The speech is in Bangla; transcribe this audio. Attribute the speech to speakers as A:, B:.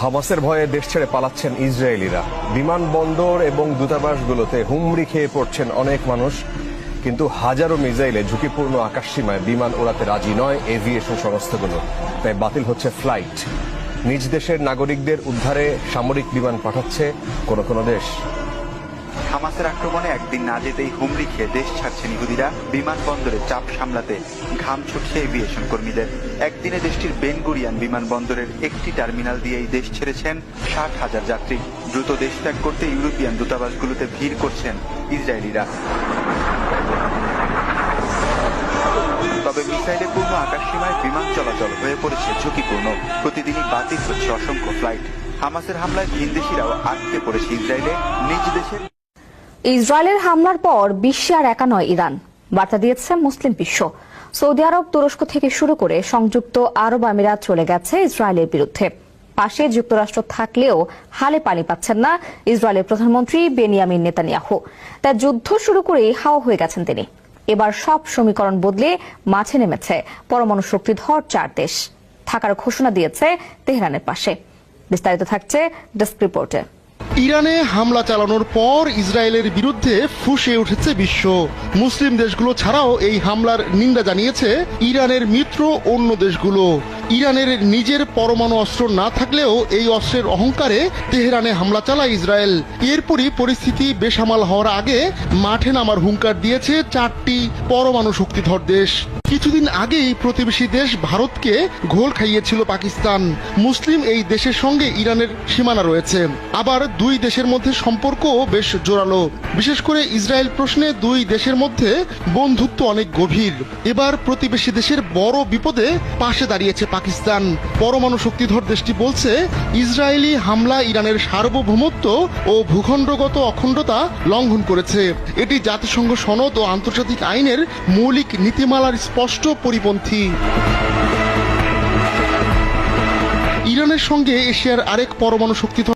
A: হামাসের ভয়ে দেশ ছেড়ে পালাচ্ছেন ইসরায়েলিরা বিমানবন্দর এবং দূতাবাসগুলোতে হুমড়ি খেয়ে পড়ছেন অনেক মানুষ কিন্তু হাজারো মিসাইলে ঝুঁকিপূর্ণ আকাশসীমায় বিমান ওড়াতে রাজি নয় এভিয়েশন সংস্থাগুলো তাই বাতিল হচ্ছে ফ্লাইট নিজ দেশের নাগরিকদের উদ্ধারে সামরিক বিমান পাঠাচ্ছে কোনো কোনো দেশ
B: হামাসের আক্রমণে একদিন না যেতেই হুমড়ি খেয়ে দেশ ছাড়ছেন ইহুদিরা বিমানবন্দরে চাপ সামলাতে ঘাম ছুটছে এভিয়েশন কর্মীদের একদিনে দেশটির বেনগুরিয়ান বিমানবন্দরের একটি টার্মিনাল দিয়েই দেশ ছেড়েছেন ষাট হাজার যাত্রী দ্রুত দেশ ত্যাগ করতে ইউরোপিয়ান দূতাবাসগুলোতে ভিড় করছেন ইসরায়েলিরা তবে মিসাইলে পূর্ণ আকাশসীমায় বিমান চলাচল হয়ে পড়েছে ঝুঁকিপূর্ণ প্রতিদিনই বাতিল হচ্ছে অসংখ্য ফ্লাইট হামাসের হামলায় ভিনদেশিরাও আটকে পড়েছে ইসরায়েলে নিজ দেশের
C: ইসরায়েলের হামলার পর বিশ্বে আর একা নয় ইরান বার্তা দিয়েছে মুসলিম বিশ্ব সৌদি আরব তুরস্ক থেকে শুরু করে সংযুক্ত আরব আমিরাত চলে গেছে ইসরায়েলের বিরুদ্ধে পাশে যুক্তরাষ্ট্র থাকলেও হালে পানি পাচ্ছেন না ইসরায়েলের প্রধানমন্ত্রী বেনিয়ামিন নেতানিয়াহু তার যুদ্ধ শুরু করেই হাওয়া হয়ে গেছেন তিনি এবার সব সমীকরণ বদলে মাঠে নেমেছে পরমাণু শক্তিধর চার দেশ থাকার ঘোষণা দিয়েছে তেহরানের পাশে বিস্তারিত থাকছে ডেস্ক রিপোর্টে
D: ইরানে হামলা চালানোর পর ইসরায়েলের বিরুদ্ধে ফুসে উঠেছে বিশ্ব মুসলিম দেশগুলো ছাড়াও এই হামলার নিন্দা জানিয়েছে ইরানের মিত্র অন্য দেশগুলো ইরানের নিজের পরমাণু অস্ত্র না থাকলেও এই অস্ত্রের অহংকারে তেহরানে হামলা চালায় ইসরায়েল এরপরই পরিস্থিতি বেসামাল হওয়ার আগে মাঠে নামার হুঙ্কার দিয়েছে চারটি পরমাণু শক্তিধর দেশ কিছুদিন আগেই প্রতিবেশী দেশ ভারতকে ঘোল খাইয়েছিল পাকিস্তান মুসলিম এই দেশের সঙ্গে ইরানের সীমানা রয়েছে আবার দুই দেশের মধ্যে সম্পর্ক বেশ জোরালো বিশেষ করে ইসরায়েল প্রশ্নে দুই দেশের মধ্যে বন্ধুত্ব অনেক গভীর এবার প্রতিবেশী দেশের বড় বিপদে পাশে দাঁড়িয়েছে পাকিস্তান পরমাণু শক্তিধর দেশটি বলছে ইসরায়েলি হামলা ইরানের সার্বভৌমত্ব ও ভূখণ্ডগত অখণ্ডতা লঙ্ঘন করেছে এটি জাতিসংঘ সনদ ও আন্তর্জাতিক আইনের মৌলিক নীতিমালার স্পষ্ট পরিপন্থী ইরানের সঙ্গে এশিয়ার আরেক পরমাণু শক্তিধর